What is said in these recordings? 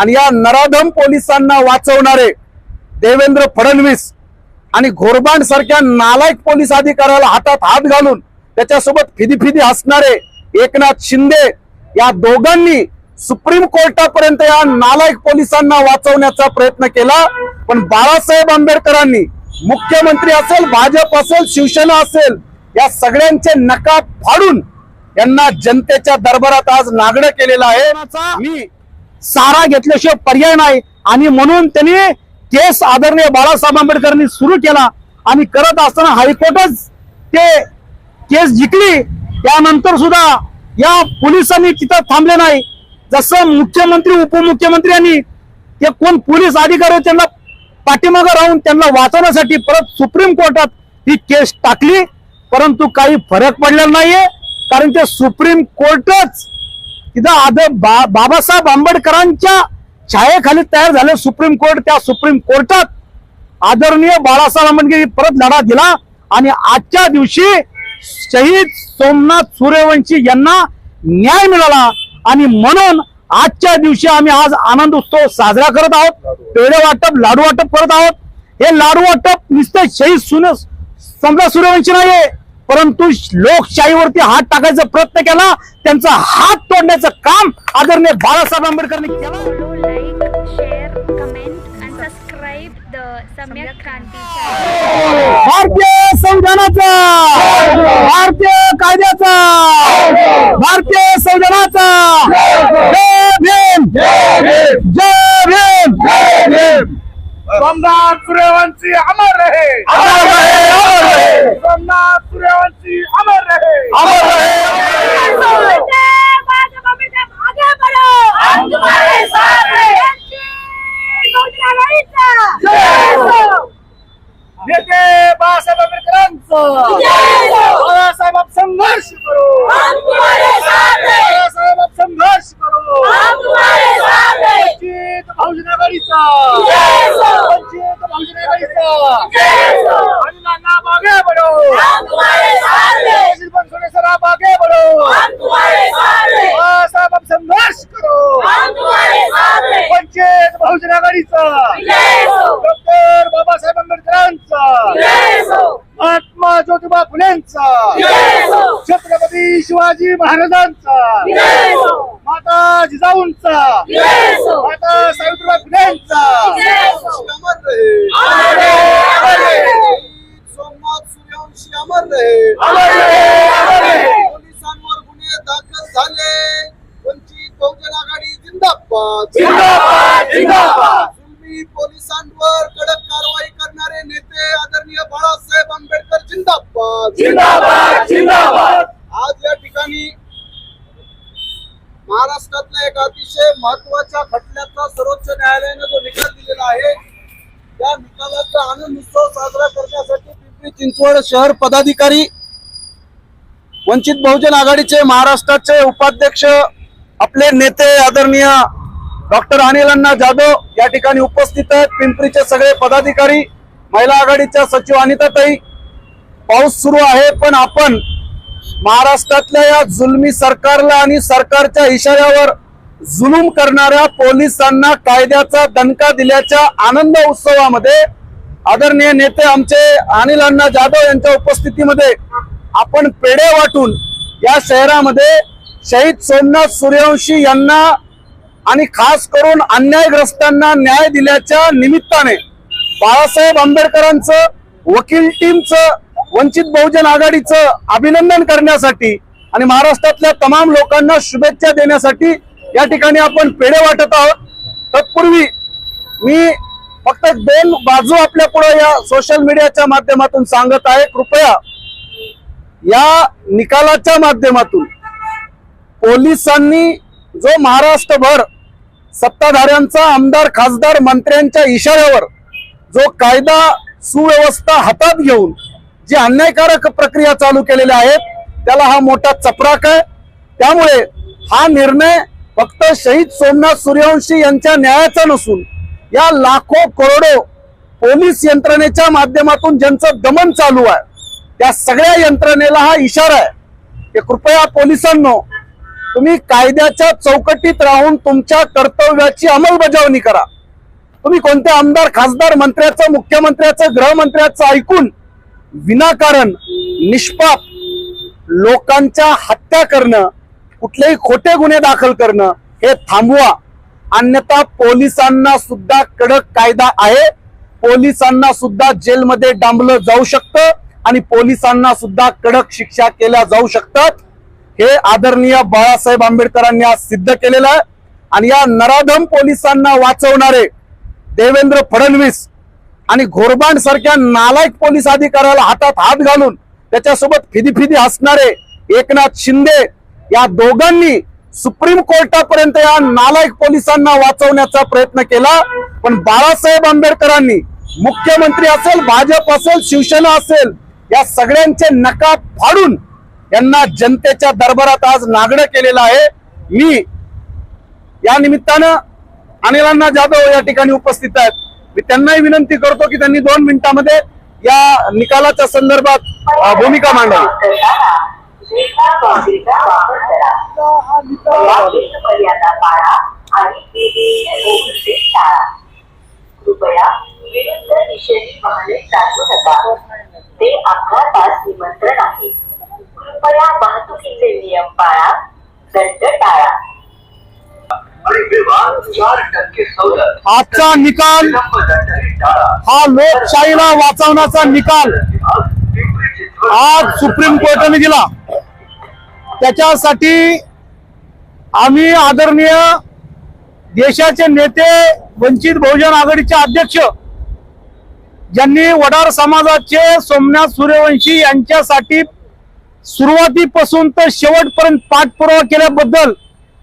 आणि या नराधम पोलिसांना वाचवणारे देवेंद्र फडणवीस आणि घोरबांड सारख्या नालायक पोलीस अधिकाऱ्याला हातात हात घालून त्याच्यासोबत फिदी फिदी हसणारे एकनाथ शिंदे या दोघांनी सुप्रीम कोर्टापर्यंत या नालायक पोलिसांना वाचवण्याचा प्रयत्न केला. पण बाळासाहेब आंबेडकरांनी मुख्यमंत्री असेल भाजप असेल शिवसेना असेल या सगळ्यांचे नकाब फाडून यांना जनतेच्या दरबारात आज नागडं केलेलं आहे. मी सारा घेतल्याशिवाय पर्याय नाही. आणि म्हणून त्यांनी केस आदरणीय बाळासाहेब आंबेडकरांनी सुरू केला. आणि करत असताना हायकोर्टच ते केस जिंकली. त्यानंतर सुद्धा या पोलिसांनी तिथं थांबले नाही. जसं मुख्यमंत्री उपमुख्यमंत्री यांनी ते कोण पोलीस अधिकारी त्यांना पाठीमागं राहून त्यांना वाचवण्यासाठी परत सुप्रीम कोर्टात ही केस टाकली. परंतु काही फरक पडलेला नाहीये. कारण ते सुप्रीम कोर्टच तिथं आदर बा बाबासाहेब आंबेडकरांच्या छायेखाली तयार झालं सुप्रीम कोर्ट. त्या सुप्रीम कोर्टात आदरणीय बाळासाहेब आंबेडकर परत लढा दिला आणि आजच्या दिवशी शहीद सोमनाथ सूर्यवंशी यांना न्याय मिळाला. आणि म्हणून आजच्या दिवशी आम्ही आज आनंद उत्सव साजरा करत आहोत. पेढे वाटप लाडू वाटप करत आहोत. हे लाडू वाटप नुसतं शहीद सुन समजा सूर्यवंशी नाहीये. परंतु लोकशाहीवरती हात टाकायचा प्रयत्न केला त्यांचा हात तोडण्याचं काम आदरणीय बाळासाहेब आंबेडकरांनी केलं. भारतीय संविधानाचा भारतीय कायद्याचा भारतीय संविधानाचा. जय भीम जय भीम. सोमनाथ सूर्यवंशी अमर रहे अमर रहे, अमर रहे। सोमनाथ सूर्यवंशी अमर रहे अमर रहे। नेते बाळासाहेब आंबेडकरांचं बाळासाहेब आप संघर्ष करो बाळासाहेब आप संघर्ष करो वंचित बहुजन आघाडीचा वंचित बहुजन आघाडीचा आणि नाना मागे बढो सुशील बनसोडे सर आप आगे बढो बाळासाहेब आप संघर्ष करो वंचित बहुजन आघाडीचा डॉक्टर बाबासाहेब आंबेडकरांचा महात्मा ज्योतिबा फुलेंचा. छत्रपती शिवाजी महाराजांचा. माता जिजाऊंचा निकाल दिलेला आहे. या निकालाचा आनंद उत्सव साजरा करण्यासाठी पिंपरी चिंचवड शहर पदाधिकारी वंचित बहुजन आघाडीचे महाराष्ट्राचे उपाध्यक्ष आपले नेते आदरणीय डॉक्टर अनिल अण्णा जाधव या ठिकाणी उपस्थित आहेत. पिंपरीचे सगळे पदाधिकारी महिला आघाडीच्या सचिव अनिताताई पाऊस सुरू आहे पण आपण महाराष्ट्रातल्या या जुलमी सरकारला आणि सरकारच्या इशाऱ्यावर जुलूम करणाऱ्या पोलिसांना कायद्याचा दणका दिल्याच्या आनंद उत्सवामध्ये आदरणीय नेते आमचे अनिल अण्णा जाधव यांच्या उपस्थितीमध्ये आपण पेढे वाटून या शहरामध्ये शहीद सोमनाथ सूर्यवंशी यांना आणि खास करून अन्यायग्रस्तांना न्याय दिल्याच्या निमित्ताने बाळासाहेब आंबेडकरांचं वकील टीमचं वंचित बहुजन आघाडीचं अभिनंदन करण्यासाठी आणि महाराष्ट्रातल्या तमाम लोकांना शुभेच्छा देण्यासाठी या ठिकाणी आपण पेढे वाटत आहोत. तत्पूर्वी मी फक्त दोन बाजू आपल्या पुढे या सोशल मीडियाच्या माध्यमातून सांगत आहे. कृपया या निकालाच्या माध्यमातून पोलिसांनी जो महाराष्ट्रभर सत्ताधाऱ्यांचा आमदार खासदार मंत्र्यांच्या इशाऱ्यावर जो कायदा सुव्यवस्था हातात घेऊन जी अन्यायकारक प्रक्रिया चालू केलेल्या आहेत त्याला हा मोठा चपराक आहे. त्यामुळे हा निर्णय फक्त शहीद सोमनाथ सूर्यवंशी यांच्या न्यायाचा नसून या लाखो करोडो पोलीस यंत्रणेच्या माध्यमातून ज्यांचं दमन चालू आहे त्या सगळ्या यंत्रणेला हा इशारा आहे की कृपया पोलिसांनो तुम्ही कायद्याच्या चौकटीत राहून तुमच्या कर्तव्याची अंमलबजावणी करा. तुम्ही कोणत्या आमदार खासदार मंत्र्याचं मुख्यमंत्र्याचं गृहमंत्र्याचं ऐकून विनाकारण निष्पाप लोकांच्या हत्या करणं कुठलेही खोटे गुन्हे दाखल करणं हे थांबवा. अन्यथा पोलिसांना सुद्धा कडक कायदा आहे. पोलिसांना सुद्धा जेलमध्ये डांबलं जाऊ शकतं आणि पोलिसांना सुद्धा कडक शिक्षा केल्या जाऊ शकतात. हे आदरणीय बाळासाहेब आंबेडकरांनी आज सिद्ध केलेलं आहे. आणि या नराधम पोलिसांना वाचवणारे देवेंद्र फडणवीस आणि घोरबांड सारख्या नालायक पोलीस अधिकाऱ्याला हातात हात घालून त्याच्यासोबत फिदी फिदी हसणारे एकनाथ शिंदे या दोघांनी सुप्रीम कोर्टापर्यंत या नालायक पोलिसांना वाचवण्याचा प्रयत्न केला. पण बाळासाहेब आंबेडकरांनी मुख्यमंत्री असेल भाजप असेल शिवसेना असेल या सगळ्यांचे नका फाडून यांना जनतेच्या दरबारात आज नागडं केलेलं आहे. मी या निमित्तानं अनिलांना जाधव या ठिकाणी उपस्थित आहेत. मी त्यांनाही विनंती करतो की त्यांनी दोन मिनिटांमध्ये या निकालाच्या संदर्भात भूमिका मांडावी. मर्यादा पाळा आणि ओघळते टाळा कृपया विरुद्ध दिशेने वाहने चालू नका ते अपघातास निमंत्रण आहे कृपया वाहतुकीचे नियम पाळा दंड टाळा आजचा निकाल हा लोकशाहीला वाचवण्याचा निकाल. आज सुप्रीम कोर्टाने दिला. त्याच्यासाठी आम्ही आदरणीय देशाचे नेते वंचित बहुजन आघाडीचे अध्यक्ष ज्यांनी वडार समाजाचे सोमनाथ सूर्यवंशी यांच्यासाठी सुरुवातीपासून तर शेवटपर्यंत पाठपुरावा केल्याबद्दल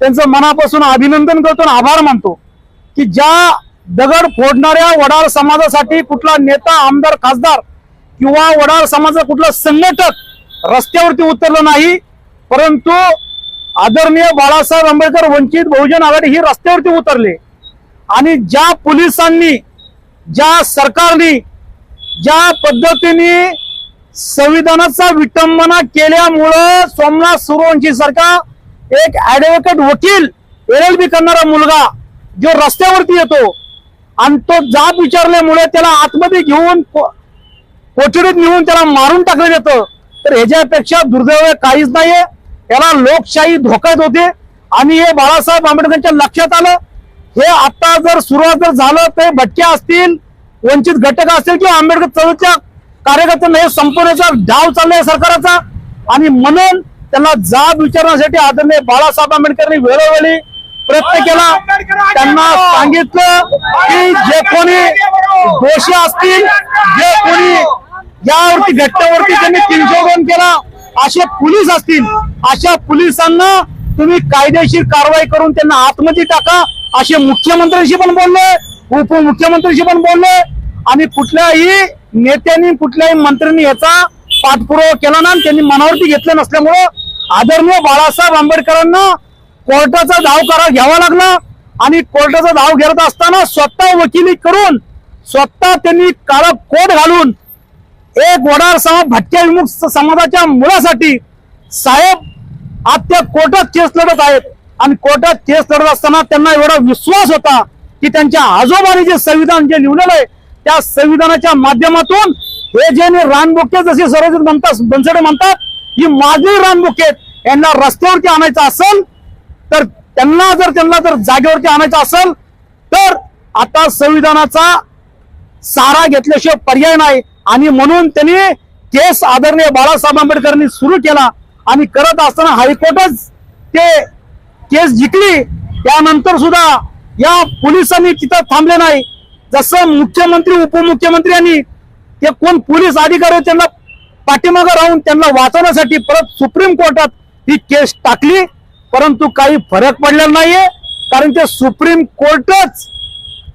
त्यांचं मनापासून अभिनंदन करतो आणि आभार मानतो की ज्या दगड फोडणाऱ्या वडार समाजासाठी कुठला नेता आमदार खासदार किंवा वडार समाजाचा कुठला संघटक रस्त्यावरती उतरलं नाही परंतु आदरणीय बाळासाहेब आंबेडकर वंचित बहुजन आघाडी ही रस्त्यावरती उतरले. आणि ज्या पोलिसांनी ज्या सरकारने ज्या पद्धतीने संविधानाचा विटंबना केल्यामुळं सोमनाथ सुरवंशी सारखा एक ऍडव्होकेट वकील एल एल बी करणारा मुलगा जो रस्त्यावरती येतो आणि तो जाब विचारल्यामुळे त्याला आतमध्ये घेऊन कोठडीत नेऊन त्याला मारून टाकलं जातं. तर ह्याच्यापेक्षा दुर्दैव काहीच नाहीये. याला लोकशाही धोक्यात होते. आणि हे बाळासाहेब आंबेडकरांच्या लक्षात आलं. हे आता जर सुरुवात जर झालं तर भटके असतील वंचित घटक असतील किंवा आंबेडकर चळवळीच्या कार्यकर्त्यांना हे संपवण्याचा डाव चाललाय सरकारचा. आणि म्हणून त्यांना जाब विचारण्यासाठी आदरणीय बाळासाहेब आंबेडकरांनी वेळोवेळी प्रयत्न केला. त्यांना सांगितलं की जे कोणी दोषी असतील जे कोणी यावरती घटनेवरती त्यांनी तीनशे दोन केला. असे पोलीस असतील अशा पोलिसांना तुम्ही कायदेशीर कारवाई करून त्यांना आतमध्ये टाका. असे मुख्यमंत्र्यांशी पण बोलले उपमुख्यमंत्र्यांशी पण बोलले. आणि कुठल्याही नेत्यांनी कुठल्याही मंत्र्यांनी याचा पाठपुरावा केला ना त्यांनी मनावरती घेतलं नसल्यामुळं आदरणीय बाळासाहेब आंबेडकरांना कोर्टाचा धाव करा घ्यावा लागला. आणि कोर्टाचा धाव घेत असताना स्वतः वकिली करून स्वतः त्यांनी काळा कोट घालून एक वडार समाज भटक्या विमुख समाजाच्या मुलासाठी साहेब आज त्या कोर्टात केस लढत आहेत. आणि कोर्टात केस लढत असताना त्यांना एवढा विश्वास होता की त्यांच्या आजोबाने जे संविधान जे लिहिलेलं आहे त्या संविधानाच्या माध्यमातून हे जे रानबुके जसे सर्वजित म्हणतात बनसडे म्हणतात ही माझी रानबुके यांना रस्त्यावरती आणायचं असेल तर त्यांना जर त्यांना जर जागेवरती आणायचं असेल तर आता संविधानाचा सारा घेतल्याशिवाय पर्याय नाही. आणि म्हणून त्यांनी केस आदरणीय बाळासाहेब आंबेडकरांनी सुरू केला. आणि करत असताना हायकोर्टच ते केस जिंकली. त्यानंतर सुद्धा या पोलिसांनी तिथं थांबले नाही. जसं मुख्यमंत्री उपमुख्यमंत्री आणि ते कोण पोलीस अधिकारी त्यांना पाठीमागं राहून त्यांना वाचवण्यासाठी परत सुप्रीम कोर्टात ही केस टाकली. परंतु काही फरक पडलेला नाहीये. कारण ते सुप्रीम कोर्टच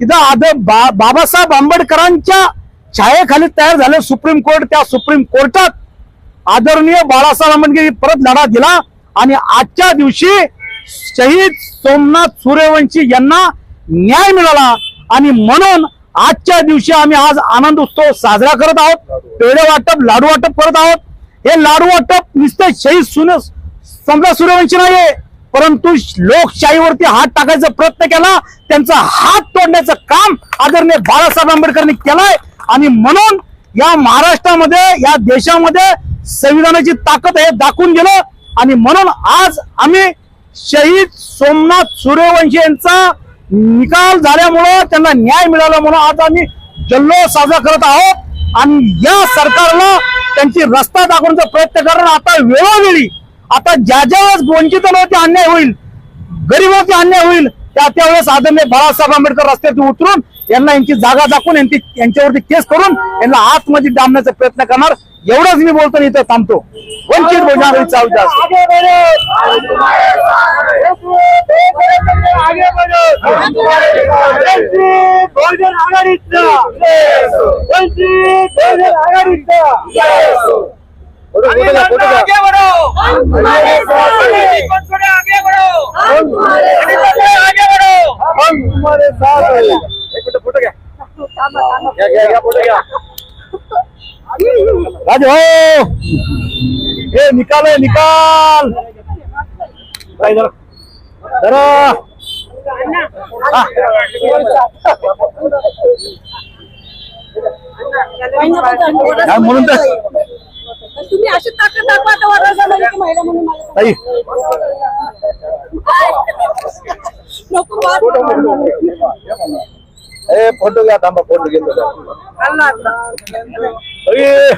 तिथं आद बा बाबासाहेब आंबेडकरांच्या छायेखाली तयार झाले. सुप्रीम कोर्ट त्या सुप्रीम कोर्टात आदरणीय बाळासाहेब आंबेडकर परत लढा दिला आणि आजच्या दिवशी शहीद सोमनाथ सूर्यवंशी यांना न्याय मिळाला. आणि म्हणून आजच्या दिवशी आम्ही आज आनंद उत्सव साजरा करत आहोत. पेढे वाटप लाडू वाटप करत आहोत. हे लाडू वाटप नुसते शहीद सुन समजा सूर्यवंशी नाहीये परंतु लोकशाहीवरती हात टाकायचा प्रयत्न केला. त्यांचा हात तोडण्याचं काम आदरणीय बाळासाहेब आंबेडकरांनी केलंय. आणि म्हणून या महाराष्ट्रामध्ये या देशामध्ये संविधानाची ताकद हे दाखवून गेलं. आणि म्हणून आज आम्ही शहीद सोमनाथ सूर्यवंशी यांचा निकाल झाल्यामुळं त्यांना न्याय मिळाला म्हणून आज आम्ही जल्लोष साजरा करत आहोत. आणि या सरकारला त्यांची रस्ता दाखवण्याचा प्रयत्न करणं आता वेळोवेळी आता ज्या ज्या वेळेस वंचितांवरती अन्याय होईल गरीबावरती अन्याय होईल त्या त्यावेळेस आदरणीय बाळासाहेब आंबेडकर रस्त्यावरती उतरून यांना यांची जागा दाखवून यांची यांच्यावरती केस करून यांना आतमध्ये डांबण्याचा प्रयत्न करणार. एवढंच मी बोलतो इथं थांबतो. वंचित बहुजन. आगे बढ़ो. आगे बढ़ो. वंचित बहुजन आघाडीचा वंचित बहुजन आघाडीचा आगे बढ़ो आगे बढ़ो आगे बढ़ो आगे बढ़ो राज हो हे निकाल आहे निकाल काय जरा जरा हा. काय म्हणून तर तुम्ही अशी ताकद दाखवा तर वरराजा म्हणजे की महिला म्हणून मला ताई नको ini foto ya tambah foto gitu kan. Allah. Oh iya.